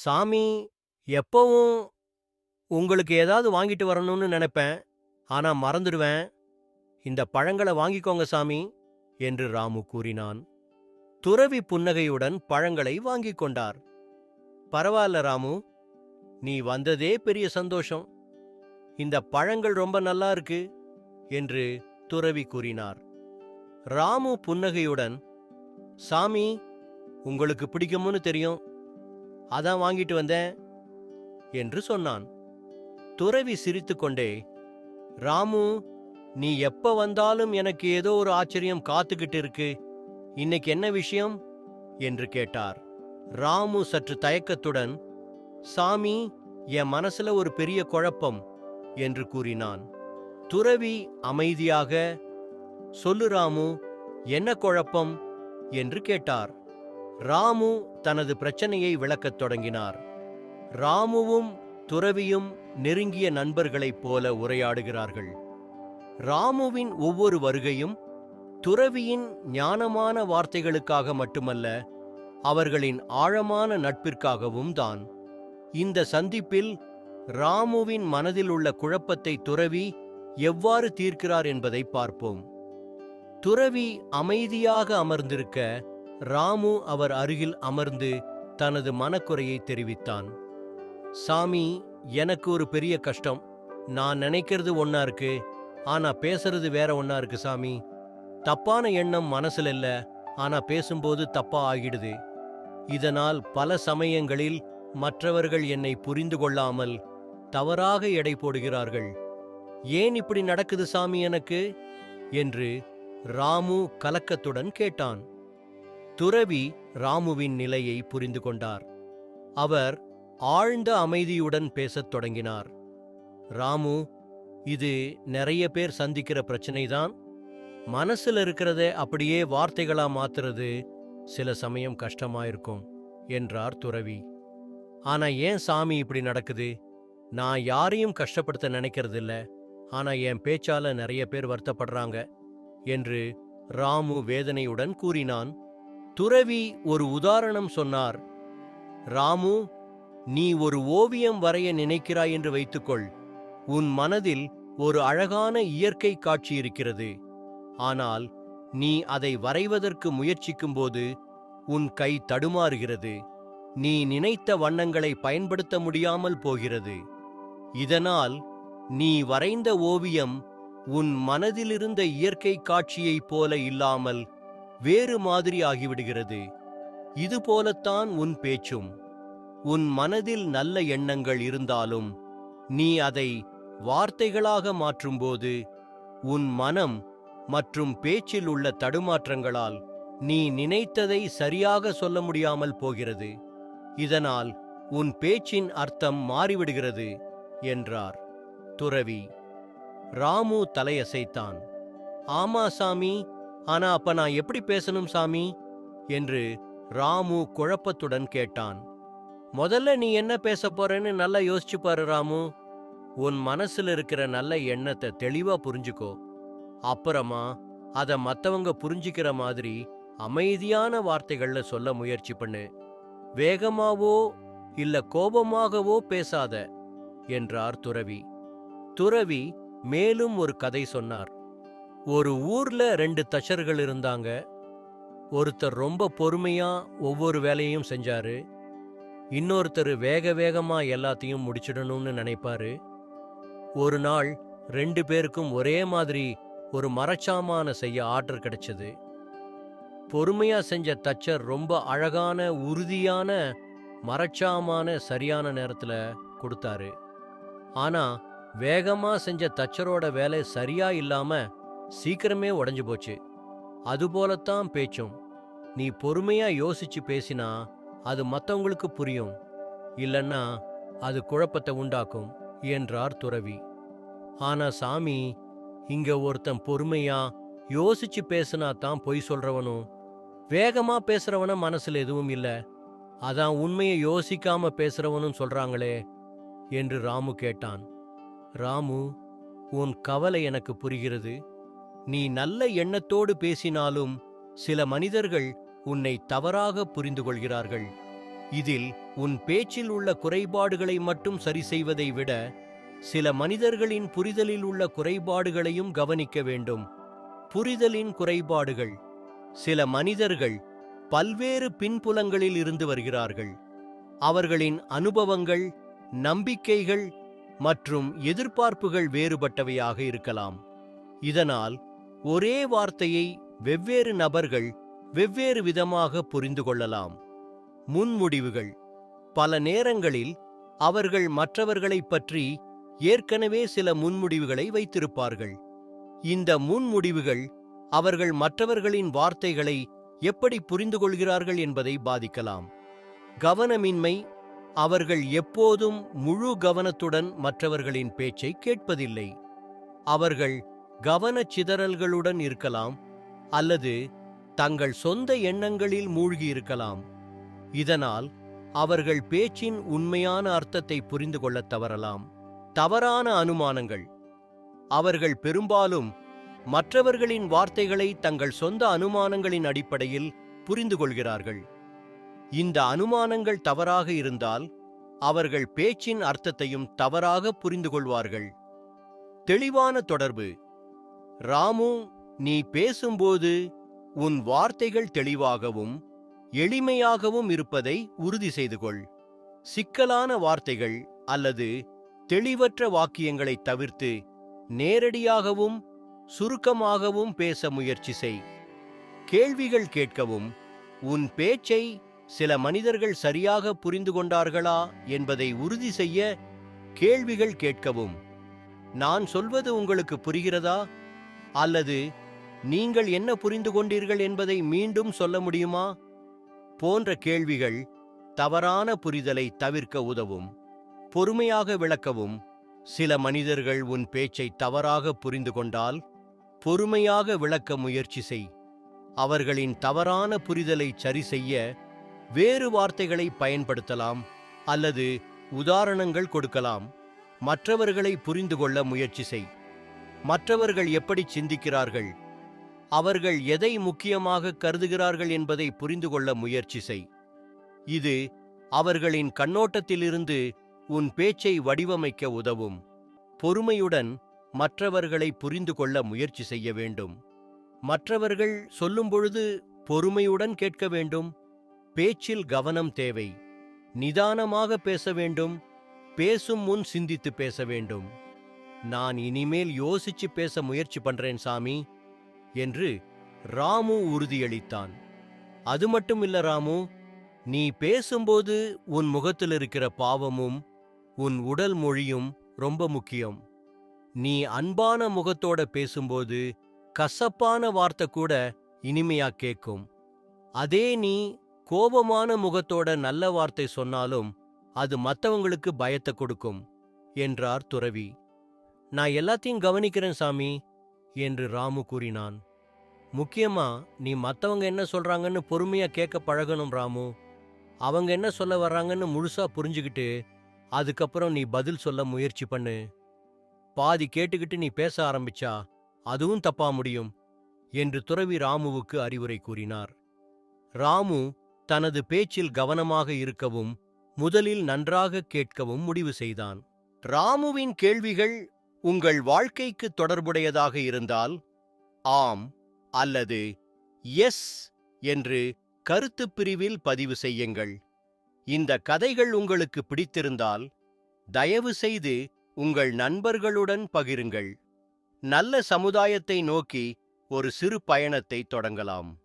சாமி எப்பவும் உங்களுக்கு ஏதாவது வாங்கிட்டு வரணும்னு நினைப்பேன். ஆனா மறந்துடுவேன். இந்த பழங்களை வாங்கிக்கோங்க சாமி என்று ராமு கூறினான். துறவி புன்னகையுடன் பழங்களை வாங்கிக் கொண்டார். பரவாயில்ல ராமு நீ வந்ததே பெரிய சந்தோஷம். இந்த பழங்கள் ரொம்ப நல்லா இருக்கு என்று துறவி கூறினார். ராமு புன்னகையுடன் சாமி உங்களுக்கு பிடிக்கும்னு தெரியும். அதான் வாங்கிட்டு வந்தேன் என்று சொன்னான். துறவி சிரித்துக்கொண்டே ராமு நீ எப்ப வந்தாலும் எனக்கு ஏதோ ஒரு ஆச்சரியம் காத்துக்கிட்டு இருக்கு. இன்னைக்கு என்ன விஷயம்? என்று கேட்டார். ராமு சற்று தயக்கத்துடன் சாமி என் மனசுல ஒரு பெரிய குழப்பம் என்று கூறினான். துறவி அமைதியாக சொல்லு ராமு என்ன குழப்பம்? என்று கேட்டார். ராமு தனது பிரச்சனையை விளக்கத் தொடங்கினார். ராமுவும் துறவியும் நெருங்கிய நண்பர்களைப் போல உரையாடுகிறார்கள். ராமுவின் ஒவ்வொரு வருகையும் துறவியின் ஞானமான வார்த்தைகளுக்காக மட்டுமல்ல அவர்களின் ஆழமான நட்பிற்காகவும் தான். இந்த சந்திப்பில் ராமுவின் மனதில் உள்ள குழப்பத்தை துறவி எவ்வாறு தீர்க்கிறார் என்பதை பார்ப்போம். துறவி அமைதியாக அமர்ந்திருக்க ராமு அவர் அருகில் அமர்ந்து தனது மனக்குறையை தெரிவித்தான். சாமி எனக்கு ஒரு பெரிய கஷ்டம். நான் நினைக்கிறது ஒண்ணா இருக்கு. ஆனா பேசுறது வேற ஒண்ணா இருக்கு சாமி. தப்பான எண்ணம் மனசுல இல்ல. ஆனா பேசும்போது தப்பா ஆகிடுது. இதனால் பல சமயங்களில் மற்றவர்கள் என்னை புரிந்து கொள்ளாமல் தவறாக எடை போடுகிறார்கள். ஏன் இப்படி நடக்குது சாமி எனக்கு? என்று ராமு கலக்கத்துடன் கேட்டான். துறவி ராமுவின் நிலையை புரிந்து கொண்டார். அவர் ஆழ்ந்த அமைதியுடன் பேசத் தொடங்கினார். ராமு இது நிறைய பேர் சந்திக்கிற பிரச்சனைதான். மனசுல இருக்கிறத அப்படியே வார்த்தைகளா மாத்துறது சில சமயம் கஷ்டமாயிருக்கும் என்றார் துறவி. ஆனா ஏன் சாமி இப்படி நடக்குது? நான் யாரையும் கஷ்டப்படுத்த நினைக்கிறது இல்ல ஆனா என் பேச்சால நிறைய பேர் வருத்தப்படுறாங்க என்று ராமு வேதனையுடன் கூறினான். துறவி ஒரு உதாரணம் சொன்னார். ராமு நீ ஒரு ஓவியம் வரைய நினைக்கிறாய் என்று வைத்துக்கொள். உன் மனதில் ஒரு அழகான இயற்கை காட்சி இருக்கிறது. ஆனால் நீ அதை வரைவதற்கு முயற்சிக்கும்போது உன் கை தடுமாறுகிறது. நீ நினைத்த வண்ணங்களை பயன்படுத்த முடியாமல் போகிறது. இதனால் நீ வரைந்த ஓவியம் உன் மனதிலிருந்த இயற்கை காட்சியைப் போல இல்லாமல் வேறு மாதிரி ஆகிவிடுகிறது. இது போலத்தான் உன் பேச்சும். உன் மனதில் நல்ல எண்ணங்கள் இருந்தாலும் நீ அதை வார்த்தைகளாக மாற்றும்போது உன் மனம் மற்றும் பேச்சில் உள்ள தடுமாற்றங்களால் நீ நினைத்ததை சரியாக சொல்ல முடியாமல் போகிறது. இதனால் உன் பேச்சின் அர்த்தம் மாறிவிடுகிறது என்றார். துறவி. ராமு தலையசைத்தான். ஆமா சாமி ஆனா அப்ப நான் எப்படி பேசணும் சாமி? என்று ராமு குழப்பத்துடன் கேட்டான். முதல்ல நீ என்ன பேச போறேன்னு நல்லா யோசிச்சு பாரு ராமு. உன் மனசுல இருக்கிற நல்ல எண்ணத்தை தெளிவா புரிஞ்சுக்கோ. அப்புறமா அத மத்தவங்க புரிஞ்சுக்கிற மாதிரி அமைதியான வார்த்தைகள்ல சொல்ல முயற்சி பண்ணு. வேகமாவோ இல்ல கோபமாகவோ பேசாத என்றார் துறவி. துறவி மேலும் ஒரு கதை சொன்னார். ஒரு ஊர்ல ரெண்டு தச்சர்கள் இருந்தாங்க. ஒருத்தர் ரொம்ப பொறுமையா ஒவ்வொரு வேலையும் செஞ்சாரு. இன்னொருத்தர் வேக வேகமா எல்லாத்தையும் முடிச்சிடணும்னு நினைப்பாரு. ஒரு நாள் ரெண்டு பேருக்கும் ஒரே மாதிரி ஒரு மரச்சாமான செய்ய ஆர்டர் கிடைச்சது. பொறுமையா செஞ்ச தச்சர் ரொம்ப அழகான உறுதியான மரச்சாமான சரியான நேரத்துல கொடுத்தாரு. ஆனா வேகமா செஞ்ச தச்சரோட வேலை சரியா இல்லாம சீக்கிரமே உடஞ்சு போச்சு. அதுபோலத்தான் பேச்சும். நீ பொறுமையா யோசிச்சு பேசினா அது மத்தவங்களுக்கு புரியும். இல்லன்னா அது குழப்பத்தை உண்டாக்கும் என்றார் துறவி. ஆனா சாமி இங்க ஒருத்தன் பொறுமையா யோசிச்சு பேசினா தான் பொய் சொல்றவனும் வேகமா பேசுறவன மனசுல எதுவும் இல்ல. அதான் உண்மையை யோசிக்காம பேசுறவனும் சொல்றாங்களே என்று ராமு கேட்டான். ராமு உன் கவலை எனக்கு புரிகிறது. நீ நல்ல எண்ணத்தோடு பேசினாலும் சில மனிதர்கள் உன்னை தவறாக புரிந்து கொள்கிறார்கள் இதில் உன் பேச்சில் உள்ள குறைபாடுகளை மட்டும் சரி செய்வதை விட சில மனிதர்களின் புரிதலில் உள்ள குறைபாடுகளையும் கவனிக்க வேண்டும். புரிதலின் குறைபாடுகள். சில மனிதர்கள் பல்வேறு பின்புலங்களில் இருந்து வருகிறார்கள். அவர்களின் அனுபவங்கள் நம்பிக்கைகள் மற்றும் எதிர்பார்ப்புகள் வேறுபட்டவையாக இருக்கலாம். இதனால் ஒரே வார்த்தையை வெவ்வேறு நபர்கள் வெவ்வேறு விதமாக புரிந்து கொள்ளலாம். முன்முடிவுகள். பல நேரங்களில் அவர்கள் மற்றவர்களைப் பற்றி ஏற்கனவே சில முன்முடிவுகளை வைத்திருப்பார்கள். இந்த முன்முடிவுகள் அவர்கள் மற்றவர்களின் வார்த்தைகளை எப்படி புரிந்து கொள்கிறார்கள் என்பதை பாதிக்கலாம். கவனமின்மை. அவர்கள் எப்போதும் முழு கவனத்துடன் மற்றவர்களின் பேச்சை கேட்பதில்லை. அவர்கள் கவனச்சிதறல்களுடன் இருக்கலாம் அல்லது தங்கள் சொந்த எண்ணங்களில் மூழ்கியிருக்கலாம். இதனால் அவர்கள் பேச்சின் உண்மையான அர்த்தத்தை புரிந்து கொள்ளத் தவறலாம். தவறான அனுமானங்கள். அவர்கள் பெரும்பாலும் மற்றவர்களின் வார்த்தைகளை தங்கள் சொந்த அனுமானங்களின் அடிப்படையில் புரிந்து கொள்கிறார்கள். இந்த அனுமானங்கள் தவறாக இருந்தால் அவர்கள் பேச்சின் அர்த்தத்தையும் தவறாக புரிந்து கொள்வார்கள். தெளிவான தொடர்பு. ராமு நீ பேசும்போது உன் வார்த்தைகள் தெளிவாகவும் எளிமையாகவும் இருப்பதை உறுதி செய்து கொள். சிக்கலான வார்த்தைகள் அல்லது தெளிவற்ற வாக்கியங்களை தவிர்த்து நேரடியாகவும் சுருக்கமாகவும் பேச முயற்சி செய். கேள்விகள் கேட்கவும் உன் பேச்சை சில மனிதர்கள் சரியாக புரிந்து கொண்டார்களா என்பதை உறுதி செய்ய கேள்விகள் கேட்கவும். நான் சொல்வது உங்களுக்கு புரிகிறதா? அல்லது நீங்கள் என்ன புரிந்து கொண்டீர்கள் என்பதை மீண்டும் சொல்ல முடியுமா? போன்ற கேள்விகள் தவறான புரிதலை தவிர்க்க உதவும் பொறுமையாக விளக்கவும். சில மனிதர்கள் உன் பேச்சை தவறாக புரிந்து கொண்டால் பொறுமையாக விளக்க முயற்சி செய். அவர்களின் தவறான புரிதலை சரி செய்ய வேறு வார்த்தைகளை பயன்படுத்தலாம் அல்லது உதாரணங்கள் கொடுக்கலாம். மற்றவர்களை புரிந்து கொள்ள முயற்சி செய். மற்றவர்கள் எப்படி சிந்திக்கிறார்கள்? அவர்கள் எதை முக்கியமாக கருதுகிறார்கள் என்பதை புரிந்து கொள்ள முயற்சி செய். இது அவர்களின் கண்ணோட்டத்திலிருந்து உன் பேச்சை வடிவமைக்க உதவும். பொறுமையுடன் மற்றவர்களை புரிந்து கொள்ள முயற்சி செய்ய வேண்டும். மற்றவர்கள் சொல்லும்பொழுது பொறுமையுடன் கேட்க வேண்டும். பேச்சில் கவனம் தேவை. நிதானமாக பேச வேண்டும். பேசும் முன் சிந்தித்து பேச வேண்டும். நான் இனிமேல் யோசிச்சு பேச முயற்சி பண்றேன் சாமி என்று ராமு உறுதியளித்தான். அது மட்டும் இல்ல ராமு நீ பேசும்போது உன் முகத்தில் இருக்கிற பாவமும் உன் உடல் மொழியும் ரொம்ப முக்கியம். நீ அன்பான முகத்தோட பேசும்போது கசப்பான வார்த்தை கூட இனிமையா கேட்கும் அதே நீ கோபமான முகத்தோட நல்ல வார்த்தை சொன்னாலும் அது மத்தவங்களுக்கு பயத்தை கொடுக்கும் என்றார் துறவி. நான் எல்லாத்தையும் கவனிக்கிறேன் சாமி என்று ராமு கூறினான். முக்கியமா நீ மத்தவங்க என்ன சொல்றாங்கன்னு பொறுமையா கேட்க பழகணும் ராமு. அவங்க என்ன சொல்ல வர்றாங்கன்னு முழுசா புரிஞ்சுக்கிட்டு அதுக்கப்புறம் நீ பதில் சொல்ல முயற்சி பண்ணு. பாதி கேட்டுக்கிட்டு நீ பேச ஆரம்பிச்சா அதுவும் தப்பா முடியும் என்று துறவி ராமுவுக்கு அறிவுரை கூறினார். ராமு தனது பேச்சில் கவனமாக இருக்கவும் முதலில் நன்றாக கேட்கவும் முடிவு செய்தான். ராமுவின் கேள்விகள் உங்கள் வாழ்க்கைக்கு தொடர்புடையதாக இருந்தால் ஆம் அல்லது எஸ் என்று கருத்துப் பிரிவில் பதிவு செய்யுங்கள். இந்த கதைகள் உங்களுக்கு பிடித்திருந்தால் தயவு செய்து உங்கள் நண்பர்களுடன் பகிருங்கள். நல்ல சமுதாயத்தை நோக்கி ஒரு சிறு பயணத்தை தொடங்கலாம்.